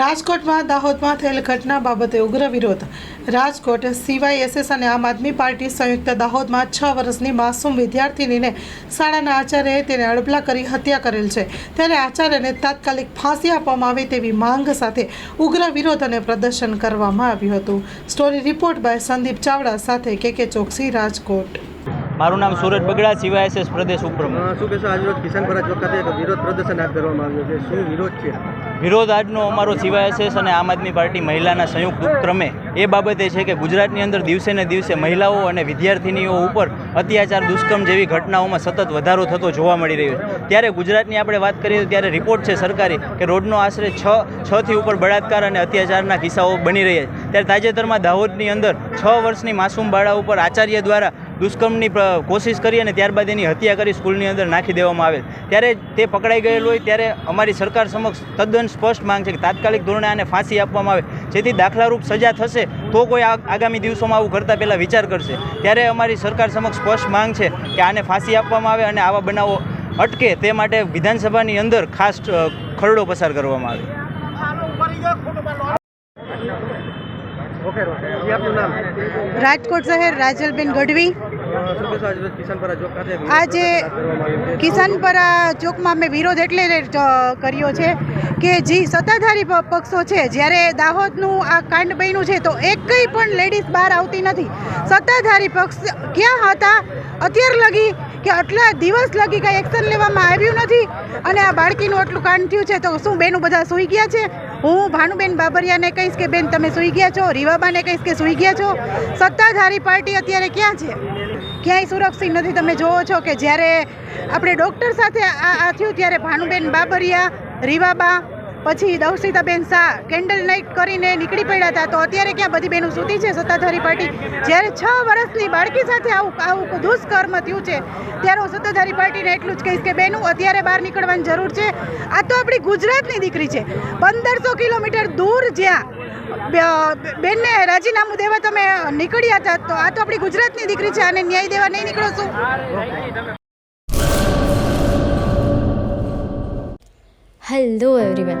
રાજકોટમાં દાહોદમાં થયેલ ઘટના બાબતે ઉગ્ર વિરોધ. રાજકોટ, સીવાયએસએસ અને આમ આદમી પાર્ટી સંયુક્ત દાહોદમાં છ વર્ષની માસૂમ વિદ્યાર્થીનીને શાળાના આચાર્યએ તેને અડબલા કરી હત્યા કરેલ છે. ત્યારે આચાર્યને તાત્કાલિક ફાંસી આપવામાં આવે તેવી માંગ સાથે ઉગ્ર વિરોધ અને પ્રદર્શન કરવામાં આવ્યું હતું. Story report by Sandeep Chavda સાથે કે કે ચોકસી રાજકોટ. મારું નામ સુરજ બગડા સીવાયએસએસ પ્રદેશ ઉપપ્રમુખ. શું કહેશો? આજરોજ કિશનપરા ચોક ખાતે એક વિરોધ પ્રદર્શન હાથ ધરવામાં આવ્યું છે. શું વિરોધ છે? વિરોધ આજનો અમારો સીવાયએસએસ અને આમ આદમી પાર્ટી મહિલાના સંયુક્ત ઉપક્રમે. એ બાબતે છે કે ગુજરાતની અંદર દિવસે ને દિવસે મહિલાઓ અને વિદ્યાર્થિનીઓ ઉપર અત્યાચાર દુષ્કર્મ જેવી ઘટનાઓમાં સતત વધારો થતો જોવા મળી રહ્યો છે. ત્યારે ગુજરાતની આપણે વાત કરીએ તો ત્યારે રિપોર્ટ છે સરકારી કે રોડનો આશરે છ છથી ઉપર બળાત્કાર અને અત્યાચારના કિસ્સાઓ બની રહ્યા છે. ત્યારે તાજેતરમાં દાહોદની અંદર છ વર્ષની માસૂમ બાળા ઉપર આચાર્ય દ્વારા દુષ્કર્મની કોશિશ કરી અને ત્યારબાદ એની હત્યા કરી સ્કૂલની અંદર નાખી દેવામાં આવેલ. ત્યારે તે પકડાઈ ગયેલ હોય ત્યારે અમારી સરકાર સમક્ષ તદ્દન સ્પષ્ટ માંગ છે કે તાત્કાલિક ધોરણે આને ફાંસી આપવામાં આવે. જેથી દાખલારૂપ સજા થશે તો કોઈ આગામી દિવસોમાં આવું કરતાં પહેલાં વિચાર કરશે. ત્યારે અમારી સરકાર સમક્ષ સ્પષ્ટ માંગ છે કે આને ફાંસી આપવામાં આવે અને આવા બનાવો અટકે તે માટે વિધાનસભાની અંદર ખાસ ખરડો પસાર કરવામાં આવે. રાજકોટ શહેર રાજલબેન ગઢવી. આજે કિસાનપરા ચોકમાં મેં વિરોધ એટલે કર્યો છે કે જે સત્તાધારી પક્ષો છે, જ્યારે દાહોદનું આ કાંડ બન્યું છે, તો એકઈ પણ લેડીઝ બહાર આવતી નથી. સત્તાધારી પક્ષ ક્યાં હતા? અત્યાર લગી કે આટલા દિવસ લગી કંઈ એક્શન લેવામાં આવ્યું નથી? અને આ બાળકીનું આટલું કાંડ થયું છે, તો શું બેનું બધા સૂઈ ગયા છે? હું ભાનુબેન બાબરિયાને કહીશ કે બેન, તમે સૂઈ ગયા છો? રીવાબાને કહીશ કે સૂઈ ગયા છો? સત્તાધારી પાર્ટી અત્યારે ક્યાં છે? ક્યાંય સુરક્ષિત નથી. તમે જોવો છો કે જ્યારે આપણે ડૉક્ટર સાથે આ થયું, ત્યારે ભાનુબેન બાબરિયા, રીવાબા પછી દવસિતાબેન શાહ કેન્ડલ નાઇટ કરીને નીકળી પડ્યા હતા. તો અત્યારે ક્યાં બધી બહેનો સૂતી છે સત્તાધારી પાર્ટી? જ્યારે છ વર્ષની બાળકી સાથે આવું આવું દુષ્કર્મ થયું છે, ત્યારે હું સત્તાધારી પાર્ટીને એટલું જ કહીશ કે બેનું અત્યારે બહાર નીકળવાની જરૂર છે. આ તો આપણી ગુજરાતની દીકરી છે. પંદરસો કિલોમીટર દૂર જ્યાં બેનને રાજીનામું દેવા તમે નીકળ્યા હતા, તો આ તો આપણી ગુજરાતની દીકરી છે. આને ન્યાય દેવા નહીં નીકળો શું હેલો એવરીવન